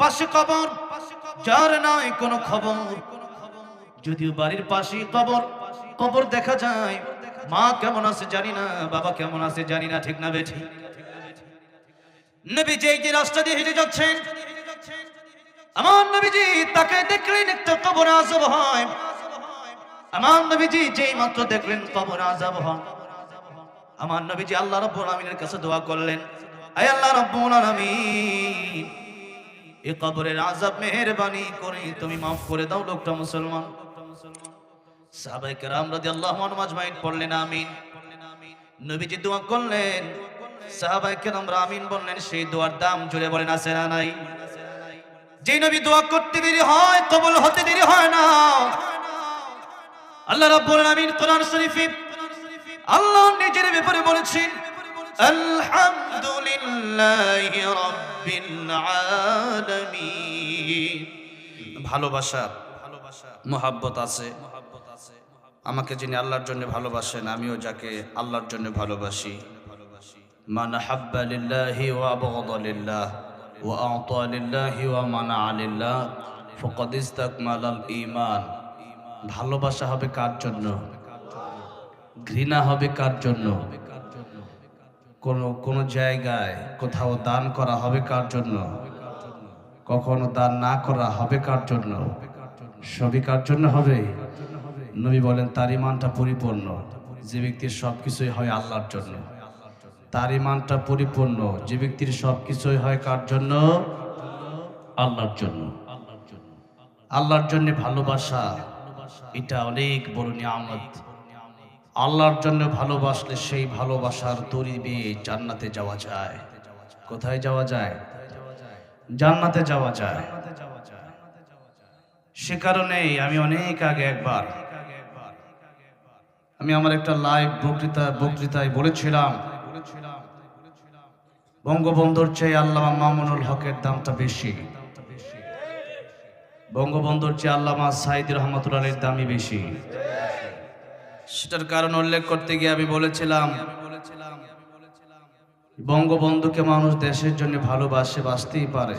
পাশে কবর, যার নাই কোনো খবর। যদিও বাড়ির পাশে কবর কবর দেখা যায়। মা কেমন আছে জানি না, বাবা কেমন আছে জানি না, ঠিক না বেঠি নবী যে রাস্তা দিয়ে হেঁটে যাচ্ছেন, আমার নবীজি তাকে দেখলেন একটা কবর আজব হয়। আমার নবীজি যেই মাত্র দেখলেন কবর আজব হয়। আমার নবীজি আল্লাহ রাব্বুল আলামিনের কাছে দোয়া করলেন, আয় আল্লাহ রাব্বুল আলামিন এই কবরের আযাব মেহেরবানি করে তুমি মাফ করে দাও লোকটা মুসলমান। পড়লেন, আমিন। করলেন। আমিন বললেন, সেই দাম জুড়ে নাই? যে নবী করতে দেরি হয় হতে দেরি হয় না। আল্লাহ আল্লাহ নিজের ব্যাপারে বলেছেন আলহামদুলিল্লাহি রাব্বিল আলামিন। ভালোবাসা ভালোবাসা মোহাব্বত আছে। আমাকে যিনি আল্লাহর জন্য ভালোবাসেন, আমিও যাকে আল্লাহর জন্য ভালোবাসি। মান হাব্বা লিল্লাহি ওয়া আবগাদা লিল্লাহ, ওয়া আ'তা লিল্লাহি ওয়া মানা'a লিল্লাহ, ফাকাদ ইসতাকমালাল ঈমান। ভালোবাসা হবে কার জন্য? ঘৃণা হবে কার জন্য? কোনো কোনো জায়গায় কোথাও দান করা হবে কার জন্য? কখনো দান না করা হবে কার জন্য? সবই কার জন্য হবে? নবী বলেন, তার ইমানটা পরিপূর্ণ। যে ব্যক্তির সব কিছুই হয় আল্লাহর জন্য। তার ইমানটা পরিপূর্ণ। যে ব্যক্তির সব কিছুই হয় কার জন্য? আল্লাহর জন্য। আল্লাহর জন্য ভালোবাসা, এটা অনেক বড় নিয়ামত। আল্লাহর জন্য ভালোবাসলে সেই ভালোবাসার দড়ি বেয়ে জান্নাতে যাওয়া যায়। কোথায় যাওয়া যায়? জান্নাতে যাওয়া যায়। সে কারণেই আমি অনেক আগে একবার, আমি আমার একটা লাইভ বক্তৃতা, বক্তৃতায় বলেছিলাম, বঙ্গবন্ধুর চেয়ে আল্লামা মামুনুল হকের দামটা বেশি। বঙ্গবন্ধুর চেয়ে আল্লামা সাইদ রহমতুল্লাহের দামই বেশি। সেটার কারণ উল্লেখ করতে গিয়ে আমি বলেছিলাম, বঙ্গবন্ধুকে মানুষ দেশের জন্য ভালোবাসে, বাঁচতেই পারে।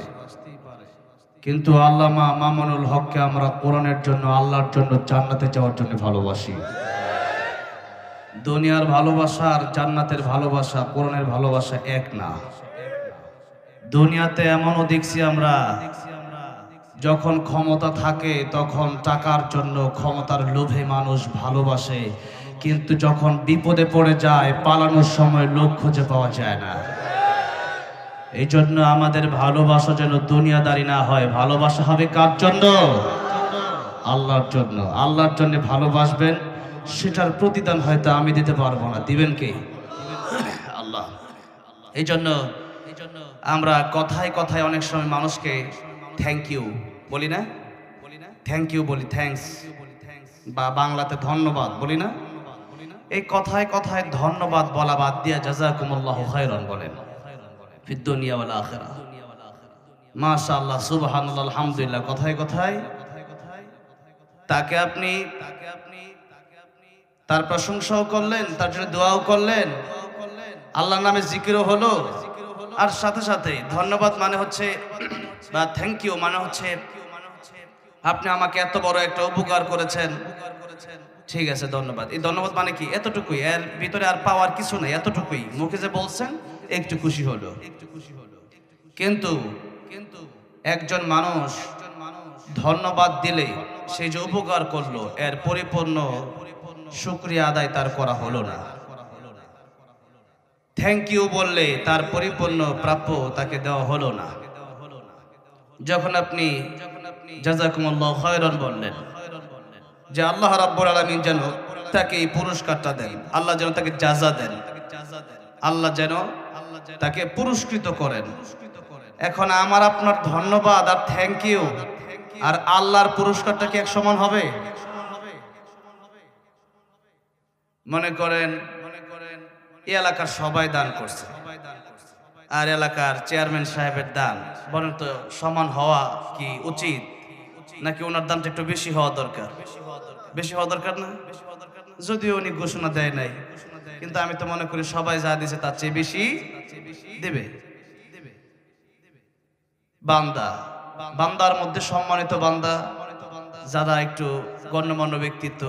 কিন্তু আল্লামা মামুনুল হককে আমরা কোরআনের জন্য, আল্লাহর জন্য, জান্নাতে যাওয়ার জন্য ভালোবাসি। দুনিয়ার ভালোবাসা আর জান্নাতের ভালোবাসা, কোরআনের ভালোবাসা এক না। দুনিয়াতে এমনও দেখছি আমরা যখন ক্ষমতা থাকে, তখন টাকার জন্য ক্ষমতার লোভে মানুষ ভালোবাসে। কিন্তু যখন বিপদে পড়ে যায়, পালানোর সময় লোক খুঁজে পাওয়া যায় না। এই জন্য আমাদের ভালোবাসা যেন দুনিয়াদারি না হয়। ভালোবাসা হবে কার জন্য? আল্লাহর জন্য। আল্লাহর জন্য ভালোবাসবেন, সেটার প্রতিদান হয়তো আমি দিতে পারব না। দিবেন কি? আল্লাহ। এই জন্য আমরা কথায় কথায় অনেক সময় মানুষকে থ্যাংক ইউ বলি না? থ্যাংক ইউ বলি থ্যাঙ্কস বা বাংলাতে ধন্যবাদ বলি না? এই কথায় কথায় ধন্যবাদ বলা বাদ দিয়া জাজাকুমুল্লাহ খায়রান বলেন। ফিদ দুনিয়া ওয়াল আখিরা মাশাআল্লাহ সুবহানাল্লাহ আলহামদুলিল্লাহ। কথায় কথায় তাকে আপনি তার প্রশংসাও করলেন তার জন্য দোয়াও করলেন। আল্লাহর নামে জিকিরও হলো। আর সাথে সাথে ধন্যবাদ মানে হচ্ছে বা থ্যাংক ইউ মানে হচ্ছে আপনি আমাকে এত বড় একটা উপকার করেছেন। ঠিক আছে, ধন্যবাদ। এই ধন্যবাদ মানে কি? এতটুকুই। এর ভিতরে আর পাওয়ার কিছু নেই, এতটুকুই। মুখে যে বলছেন, একটু খুশি হলো। কিন্তু কিন্তু একজন মানুষ ধন্যবাদ দিলে সে যে উপকার করল, এর পরিপূর্ণ শুক্রিয়া আদায় তার করা হলো না। থ্যাংক ইউ বললে তার পরিপূর্ণ প্রাপ্য তাকে দেওয়া হলো না। যখন আপনি জাজাকুমুল্লাহ খয়রন বললেন, যে আল্লাহ রাব্বুল আলামিন যেন তাকে এই পুরস্কারটা দেন, আল্লাহ যেন তাকে জাজা দেন, আল্লাহ যেন তাকে পুরস্কৃত করেন। এখন আমার আপনার ধন্যবাদ আর থ্যাংক ইউ আর আল্লাহর পুরস্কারটা কি এক সমান হবে? মনে করেন, এই এলাকার সবাই দান করছে। আর এলাকার চেয়ারম্যান সাহেবের দান, বলেন তো সমান হওয়া কি উচিত? নাকি ওনার দামটা একটু বেশি হওয়া দরকার? বেশি হওয়া দরকার না? যদিও উনি ঘোষণা দেয় নাই, কিন্তু আমি তো মনে করি সবাই যা দিছে তার চেয়ে বেশি দেবে। বান্দা, বান্দার মধ্যে সম্মানিত বান্দা, যারা একটু গণ্যমান্য ব্যক্তিত্ব,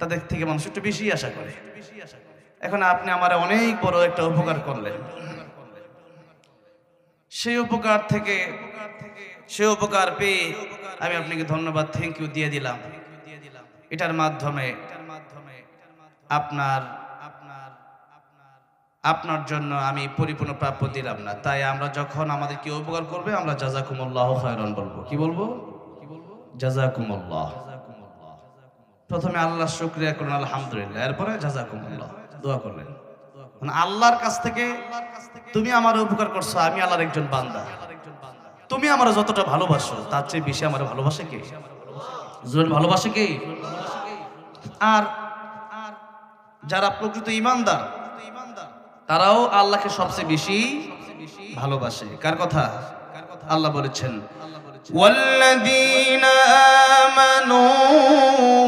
তাদের থেকে মানুষ একটু বেশি আশা করে। এখন আপনি আমার অনেক বড় একটা উপকার করলেন। সেই উপকার থেকে, সেই উপকার পেয়ে আমি আপনাকে ধন্যবাদ থ্যাংক ইউ দিয়ে দিলাম। এটার মাধ্যমে আপনার আপনার জন্য আমি পরিপূর্ণ প্রাপ্য দিলাম না। তাই আমরা যখন আমাদের কি উপকার করবে, আমরা জাজাকুমুল্লাহ খায়রান বলব। কি বলব? কি বলব জাজাকুমুল্লাহ। প্রথমে আল্লাহ শুক্রিয়া করুন, আলহামদুলিল্লাহ। এরপরে জাজাকুমুল্লাহ। দোয়া করলেন মানে আল্লাহর কাছ থেকে তুমি আমার উপকার করছ, আমি আল্লাহর একজন বান্দা। তুমি আমার যতটা ভালোবাসো তার চেয়ে বেশি আমার ভালোবাসে কে জোর ভালোবাসে কে আর আর যারা প্রকৃত ইমানদার তারাও আল্লাহকে সবচেয়ে বেশি ভালোবাসে কার কথা আল্লাহ বলেছেন والذين آمنوا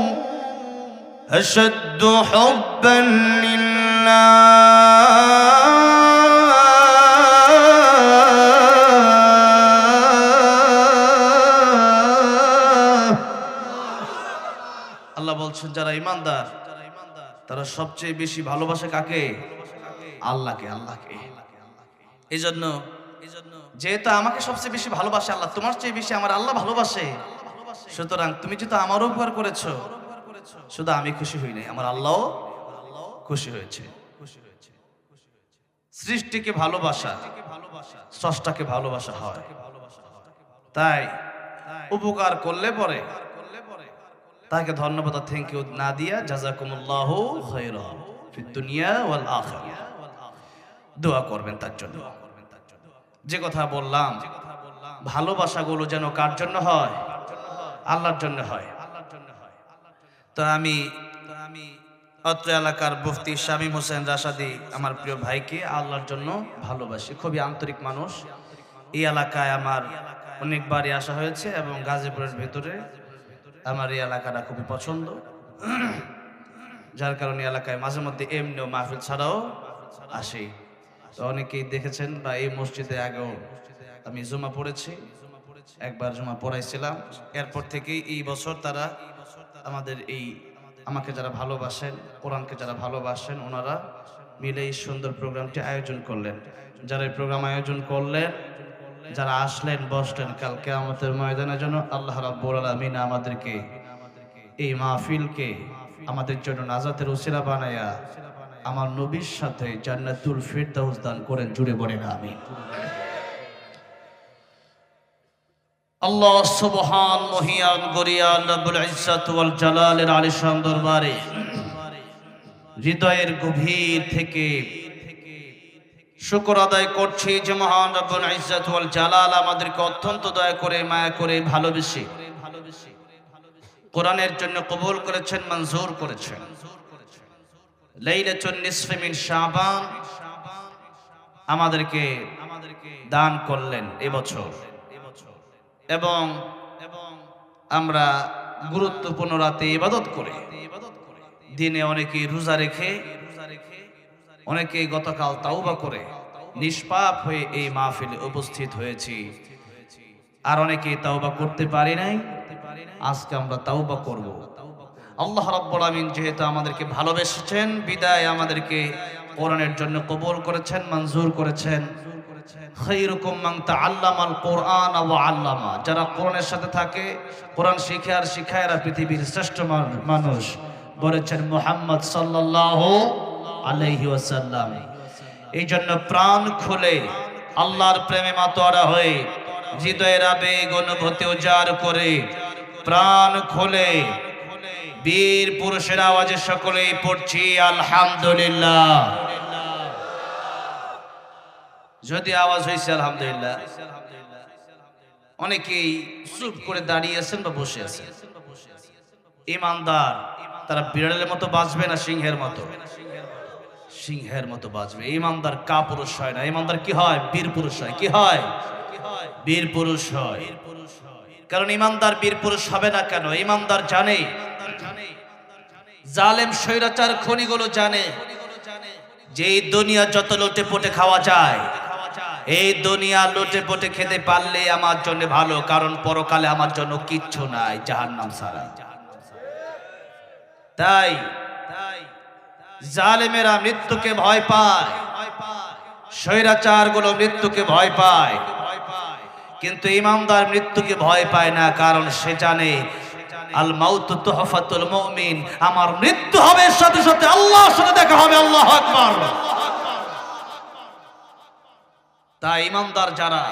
أشد حبا لله ইমানদার, তারা সবচেয়ে বেশি ভালোবাসে কাকে? আল্লাহকে আল্লাহকে। এই জন্য যেহেতু আমাকে সবচেয়ে বেশি ভালোবাসে আল্লাহ, তোমার চেয়ে বেশি আমার আল্লাহ ভালোবাসে। সুতরাং তুমি যেহেতু আমার উপকার করেছ, শুধু আমি খুশি হই নাই, আমার আল্লাহ খুশি হয়েছে। সৃষ্টিকে ভালোবাসা, স্রষ্টাকে ভালোবাসা হয়। তাই উপকার করলে পরে তাকে ধন্যবাদ থ্যাংক ইউ না দিয়া জাজাকুমুল্লাহ ফিদ দুনিয়া ওয়াল আখিরা দোয়া করবেন তার জন্য। যে কথা বললাম, ভালোবাসাগুলো যেন কার জন্য হয়? আল্লাহর জন্য হয়। তো আমি আমি অত্র এলাকার মুফতি শামীম হোসেন রাশাদি, আমার প্রিয় ভাইকে আল্লাহর জন্য ভালোবাসি। খুবই আন্তরিক মানুষ। এই এলাকায় আমার অনেকবারই আসা হয়েছে এবং গাজীপুরের ভেতরে আমার এই এলাকাটা খুবই পছন্দ। যার কারণে এলাকায় মাঝে মধ্যে এমনিও মাহফিল ছাড়াও আসি। তো অনেকেই দেখেছেন বা এই মসজিদে আগেও আমি জুমা পড়েছি, একবার জুমা পড়াইছিলাম। এরপর থেকেই এই বছর তারা আমাদের এই আমাকে যারা ভালোবাসেন, কোরআনকে যারা ভালোবাসেন, ওনারা মিলে এই সুন্দর প্রোগ্রামটি আয়োজন করলেন। যারা এই প্রোগ্রাম আয়োজন করলেন যারা আসলেন, বসলেন কালকে আমাদের ময়দানের জন্য আল্লাহ রাব্বুল আলামিন আমাদেরকে এই মাহফিলকে আমাদের জন্য নাজাতের উসিলা বানায়া আমার নবীর সাথে জান্নাতুল ফিরদাউস দান করেন, জুড়ে বলেন আমি আল্লাহ সুবহান মহিয়ান গরিয়ান রব্বুল ইজ্জাত ওয়াল জালালের আলিশান দরবারে, হৃদয়ের গভীর থেকে শুকর আদায় করছি যে মহান রব্বুল ইজ্জাত ওয়াল জালাল আমাদেরকে অত্যন্ত দয়া করে, মায়া করে, ভালোবেসে কোরআনের জন্য কবুল করেছেন, মঞ্জুর করেছেন। লাইলাতুন নিসফে মিন শাবান আমাদেরকে দান করলেন এবছর। এবং এবং আমরা গুরুত্বপূর্ণ রাতে ইবাদত করে দিনে অনেকে রোজা রেখে, অনেকে গতকাল তাওবা করে নিষ্পাপ হয়ে এই মাহফিলে উপস্থিত হয়েছি। আর অনেকে তাওবা করতে পারি নাই। আজকে আমরা তাওবা করব। আল্লাহ রাব্বুল আমিন যেহেতু আমাদেরকে ভালোবেসেছেন, বিদায় আমাদেরকে কোরআনের জন্য কবুল করেছেন, মঞ্জুর করেছেন। খাইরুকুম মান তাআল্লামাল কোরআন ওয়া আল্লামা। যারা কোরআনের সাথে থাকে, কোরআন শিখে আর পৃথিবীর শ্রেষ্ঠ মানুষ বলেছেন মুহাম্মদ সাল্লাল্লাহু আলাইহি ওয়াসাল্লাম। এই জন্য প্রাণ খুলে আল্লাহর প্রেমে মাতোয়ারা হয়ে হৃদয়ের আবেগ অনুভূতি উজাড় করে প্রাণ খুলে বীর পুরুষের আওয়াজে সকলেই পড়ছি, আলহামদুলিল্লাহ। যদি আওয়াজ হয়েছে, আলহামদুলিল্লাহ। অনেকেই চুপ করে দাঁড়িয়ে আছেন বা বসে আছেন। ইমানদার, তারা বিড়ালের মতো বাঁচবে না, সিংহের মতো। সিংহের মতো বাঁচবে ইমানদার কা পুরুষ হয় না। ইমানদার কি হয়? বীর পুরুষ হয়। কি হয়? বীর পুরুষ হয়। কারণ ইমানদার বীর পুরুষ হবে না কেন? ইমানদার জানে। জালেম, স্বৈরাচার খনিগুলো জানে। যে এই দুনিয়া যত লোটে পোটে খাওয়া যায়, এই দুনিয়া লুটে পটে খেতে পারলে আমার জন্য ভালো, কারণ পরকালে আমার জন্য কিচ্ছু নাই, জাহান্নাম তাই তাই জালেমেরা মৃত্যুকে ভয় পায়। স্বৈরাচারগুলো মৃত্যুকে ভয় পায়। কিন্তু ইমামদার মৃত্যুকে ভয় পায় না, কারণ সে জানে, আল মাউত তুহফাতুল মুমিন, আমার মৃত্যু হবে সাথে সাথে আল্লাহর সাথে দেখা হবে, আল্লাহ তাই ইমামদার যারা,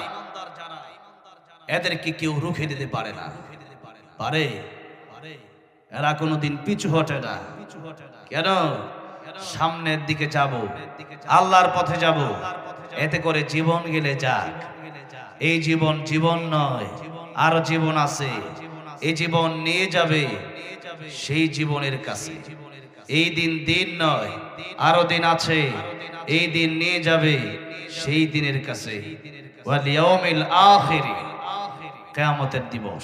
এদেরকে কেউ রুখে দিতে পারে না। পারে? এরা কোনোদিন পিছু হটে না। কেন? সামনের দিকে যাব। আল্লাহর পথে যাব। এতে করে জীবন গেলে যাক। এই জীবন জীবন নয়, আরও জীবন আছে। এই জীবন নিয়ে যাবে সেই জীবনের কাছে। এই দিন দিন নয়, আরও দিন আছে। এই দিন নিয়ে যাবে সেই দিনের কাছে। কিয়ামতের দিবস।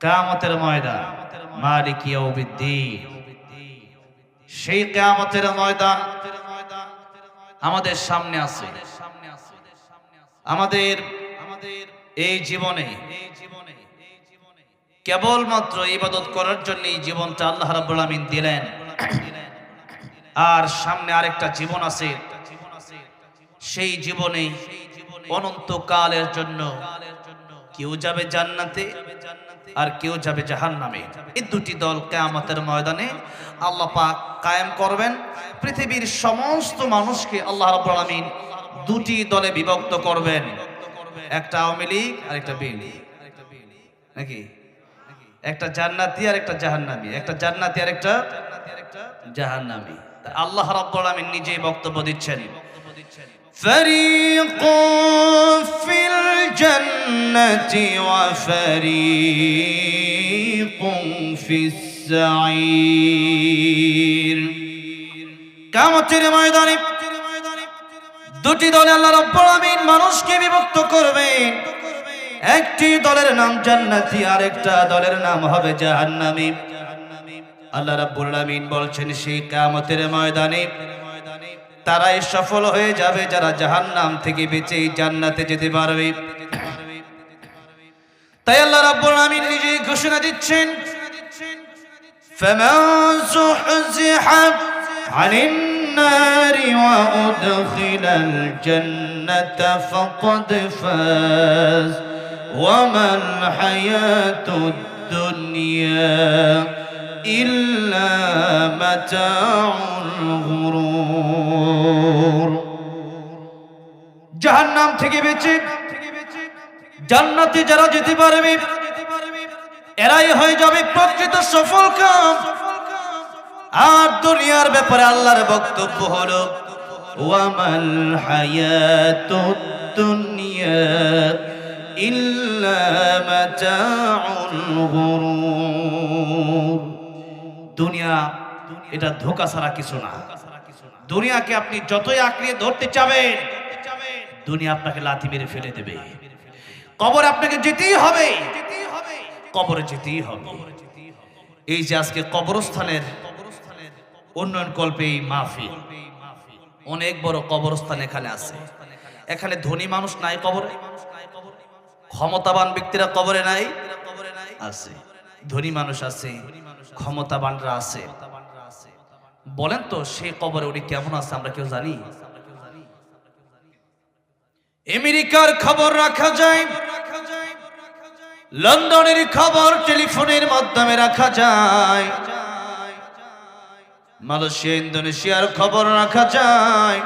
কিয়ামতের ময়দান। মালিক ইয়াউমিদ্দিন। সেই কিয়ামতের ময়দান আমাদের সামনে আছে। আমাদের আমাদের এই জীবনে কেবলমাত্র ইবাদত করার জন্য এই জীবনটা আল্লাহ রাব্বুল আমিন দিলেন। আর সামনে আরেকটা জীবন আছে। সেই জীবনে অনন্তকালের জন্য কেউ যাবে জান্নাতে আর কেউ যাবে জাহান্নামে। এই দুটি দল কেয়ামতের ময়দানে আল্লাহ পাক কায়েম করবেন। পৃথিবীর সমস্ত মানুষকে আল্লাহ রাব্বুল আমিন দুটি দলে বিভক্ত করবেন। একটা আওয়ামী লীগ আর একটা বিএনপি। নাকি? একটা জান্নাতি আর একটা জাহান্নামী। একটা জান্নাতি আর একটা জাহান্নামী। আল্লাহ রাব্বুল আমিন নিজেই বক্তব্য দিচ্ছেন। فريق في الجنة وفريق في السعير কামতের ময়দানে দুটি দলে আল্লাহ রাব্বুল আমিন মানুষকে বিভক্ত করবেন একটি দলের নাম জান্নাতি আর একটা দলের নাম হবে জাহান্নামী আল্লাহ রাব্বুল আমিন বলছেন সেই কিয়ামতের ময়দানে তারাই সফল হয়ে যাবে যারা জাহান্নাম থেকে বেঁচে জান্নাতে যেতে পারবে তাই আল্লাহ রাব্বুল আমিন নিজেই ঘোষণা দিচ্ছেন فمن زحزح عن النار وأدخل الجنة فقد فاز وما الحياة الدنيا إلا متاع الغرور জাহান্নাম থেকে বেঁচে জান্নাতে যারা যেতে পারবে এরাই হয়ে যাবে প্রকৃত সফল কাম আর দুনিয়ার ব্যাপারে আল্লাহর বক্তব্য হলো ওয়ামাল হায়াতুদ দুনিয়া ইল্লা মাতাউল গুরুর দুনিয়া, এটা ধোকা ছাড়া কিছু না। দুনিয়াকে আপনি যতই আঁকড়িয়ে ধরতে চাবেন, দুনিয়া আপনাকে লাথি মেরে ফেলে দেবে। কবর আপনাকে যেতেই হবে। কবরে যেতেই হবে। এই যে আজকে কবরস্থানের উন্নয়ন কল্পে এই অনেক বড় কবরস্থান এখানে আছে। এখানে ধনী মানুষ নাই কবরে, ক্ষমতাবান ব্যক্তিরা কবরে নাই, আছে। ধনী মানুষ আছে ক্ষমতাবানরা আছে। বলেন তো, সেই কবরে উনি কেমন আছে আমরা কেউ জানি? আমেরিকার খবর রাখা যায়, লন্ডনের খবর টেলিফোনের মাধ্যমে রাখা যায়, মালয়েশিয়া, ইন্দোনেশিয়ার খবর রাখা যায়,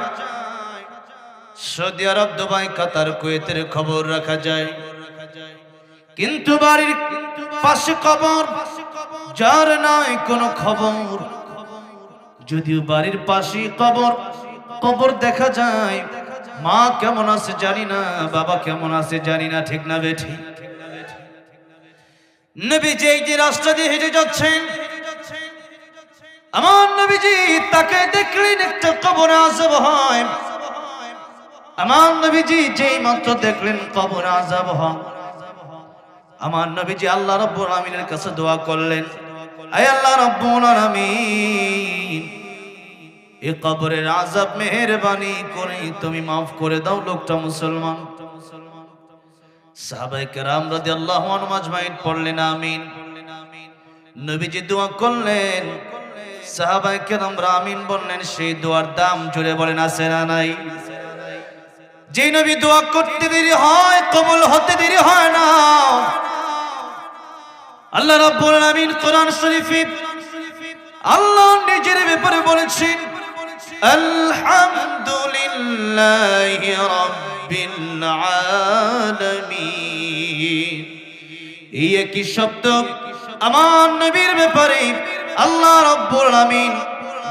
সৌদি আরব, দুবাই, কাতার, কুয়েতের খবর রাখা যায়। কিন্তু বাড়ির পাশে খবর যার নাই কোনো খবর। যদিও বাড়ির পাশে কবর কবর দেখা যায়। মা কেমন আছে জানি না, বাবা কেমন আছে জানি না, ঠিক না বেঠি। নবীজি এই যে রাস্তা দিয়ে হেঁটে যাচ্ছেন, আমার নবীজি তাকে দেখলেন একটা কবর আজব হয়। আমার নবীজি যেই মাত্র দেখলেন কবর আজব হয়। আমার নবীজি আল্লাহ রব্বুল আমিনের কাছে দোয়া করলেন, আয় আল্লাহ রব্বুল আলামিন, এ কবরের আজাব মেহেরবানি করে তুমি মাফ করে দাও লোকটা মুসলমান। সাহাবাই কেরাম রাদিয়াল্লাহু আনহুম আজমাইন পড়লেন, আমিন। নবীজি দোয়া করলেন সাহাবাই কেরাম আমিন বললেন, সেই দোয়ার দাম জুড়ে বলেন, আছে না নাই? যে নবী দোয়া করতে দেরি হয়, কবুল হতে দেরি হয় না। আল্লাহ রাব্বুল আলামিন কোরআন শরীফে আল্লাহ নিজের ব্যাপারে বলেছেন, আলহামদুলিল্লাহি রাব্বিল আলামিন। এই একই শব্দ আমার নবীর ব্যাপারে আল্লাহ রাব্বুল আলামিন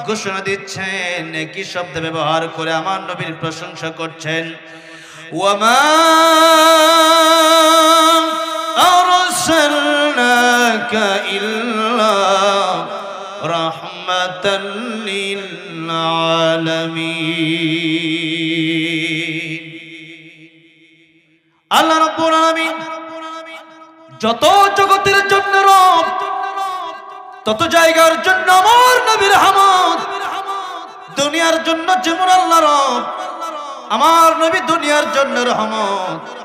ঘোষণা দিচ্ছেন, একই শব্দ ব্যবহার করে আমার নবীর প্রশংসা করছেন। ওয়ামা আরসালনাকা ইল্লা রাহমাতাল লিল আলামিন আল্লাহ রাব্বুল আলামিন যত জগতের জন্য রব, তত জায়গার জন্য আমার নবীর হামদ, দুনিয়ার জন্য যেমন আল্লাহ রব, আমার নবী দুনিয়ার জন্য রহমত।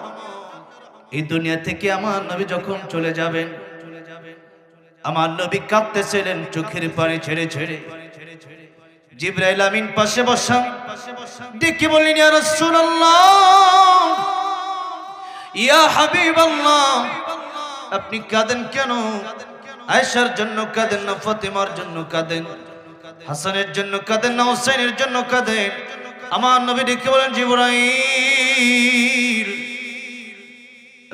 এই দুনিয়া থেকে আমার নবী যখন চলে যাবেন, আমার নবী কাঁদতেছিলেন, চোখের পানি ছেড়ে ছেড়ে। জিব্রাইল আমিন পাশে বসা। ডেকে বললেন, ইয়া রাসূলুল্লাহ, ইয়া হাবিবাল্লাহ। আপনি কাঁদেন কেন? আয়েশার জন্য কাঁদেন না, ফাতিমার জন্য কাঁদেন? হাসানের জন্য কাঁদেন না হোসেনের জন্য কাঁদেন? আমার নবী ডেকে বলেন জিবরাইল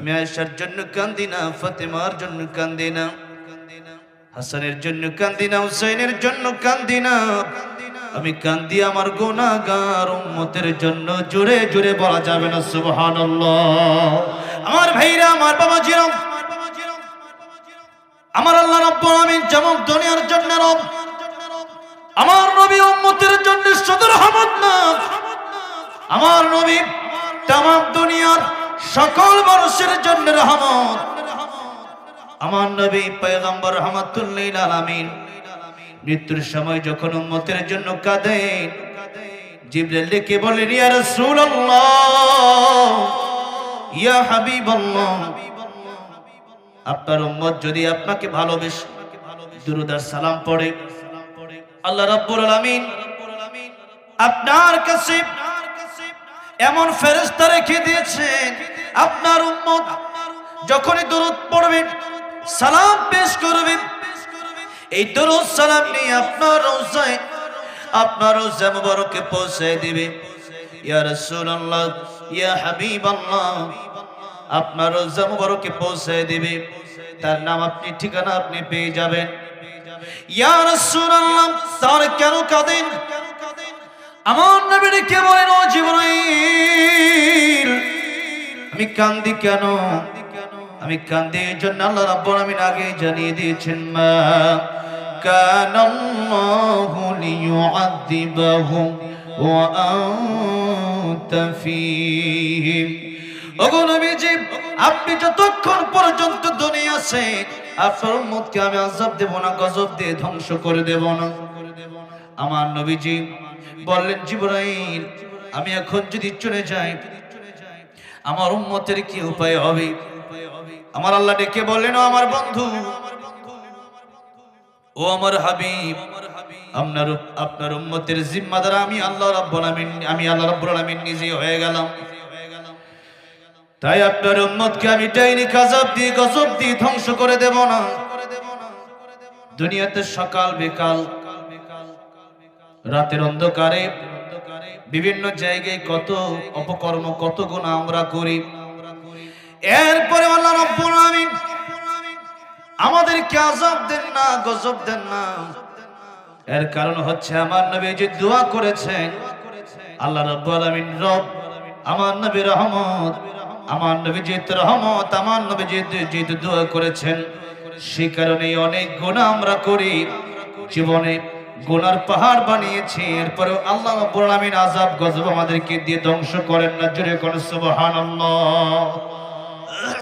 আমি আয়েশার জন্য কান্দি না, ফাতিমার জন্য কান্দি না, হাসানের জন্য কান্দি না, হুসাইনের জন্য কান্দি না। আমি কান্দি আমার গোনাগার উম্মতের জন্য জোরে জোরে বলা যাবে না, সুবহানাল্লাহ। আমার ভাইরা, আমার বাবা জিরম আমার আল্লাহ রাব্বুল আমিন যেমন দুনিয়ার জন্য রব, আমার নবী উম্মতের জন্য শুধু রহমত না। আমার নবী তামাম দুনিয়ার সকল মানুষের জন্য রহমত। আমার নবী পয়গম্বর রহমাতুল্লিল আলামিন মৃত্যুর সময় যখন উম্মতের জন্য কাঁদেন জিবরাইল ডেকে বলেন ইয়া রাসূলুল্লাহ, ইয়া আপনার উম্মত যদি আপনাকে ভালোবেসে দুরুদার সালাম পড়ে, আল্লাহ রাব্বুল আলামিন আপনার কাছে এমন ফেরেশতা রেখে দিয়েছেন? আপনার উম্মত যখনই দরুদ পড়বেন, সালাম পেশ করবেন। এই দরুদ সালাম নিয়ে আপনার রোজায়, আপনার রোজা মুবারকে পৌঁছে দিবে। ইয়া রাসূলুল্লাহ, ইয়া হাবিবাল্লাহ, আপনার রোজা মুবারকে পৌঁছে দিবে। তার নাম আপনি, ঠিকানা আপনি পেয়ে যাবেন। ইয়া রাসূলুল্লাহ, তার কেন কাঁদেন? আমার নবীর কে বলেন, ও জিবরাইল, আমি কান্দি কেন? আমি কান্দি এই জন্য আল্লাহ রাব্বুল আমিন আগে জানিয়ে দিয়েছেন, মা কানাল্লাহু লিয়ুআযিবাহুম ওয়া আনতা ফীহিম। ওগো নবীজি, আপনি যতক্ষণ পর্যন্ত দুনিয়া আছে আপনার উম্মতকে আমি আযাব দেব না, গজব দিয়ে ধ্বংস করে দেব না। আমার নবীজি বললেন, জিবরাইল, আমি এখন যদি চলে যাই, আমার উম্মতের কি উপায় হবে? আমার আল্লাহ ডেকে বললেন আমার বন্ধু, ও আমার হাবিব, আপনার আপনার উম্মতের জিম্মাদার আমি আল্লাহ রাব্বুল আমিন, আমি আল্লাহ রাব্বুল আমিন নিজে হয়ে গেলাম। তাই আপনার উম্মতকে আমি ডাইনি কাজাব দিয়ে, গজব দিয়ে ধ্বংস করে দেব না। দুনিয়াতে সকাল বিকাল রাতের অন্ধকারে, বিভিন্ন জায়গায় কত অপকর্ম, কত গুণ আমরা করি। এরপরে আল্লাহ রাব্বুল আমাদেরকে আজাব দেন না, গজব দেন না। এর কারণ হচ্ছে আমার নবী যে দোয়া করেছেন, আল্লাহ রাব্বুল আলামিন রব, আমার নবী রহমত, আমার নবী রহমত, আমার নবী যেহেতু দোয়া করেছেন সেই কারণে অনেক গুনাহ আমরা করি। জীবনে গুনার পাহাড় বানিয়েছে এরপরে আল্লাহ আজাব গজব আমাদেরকে দিয়ে ধ্বংস করেন না। জোরে করেন সুবহানাল্লাহ।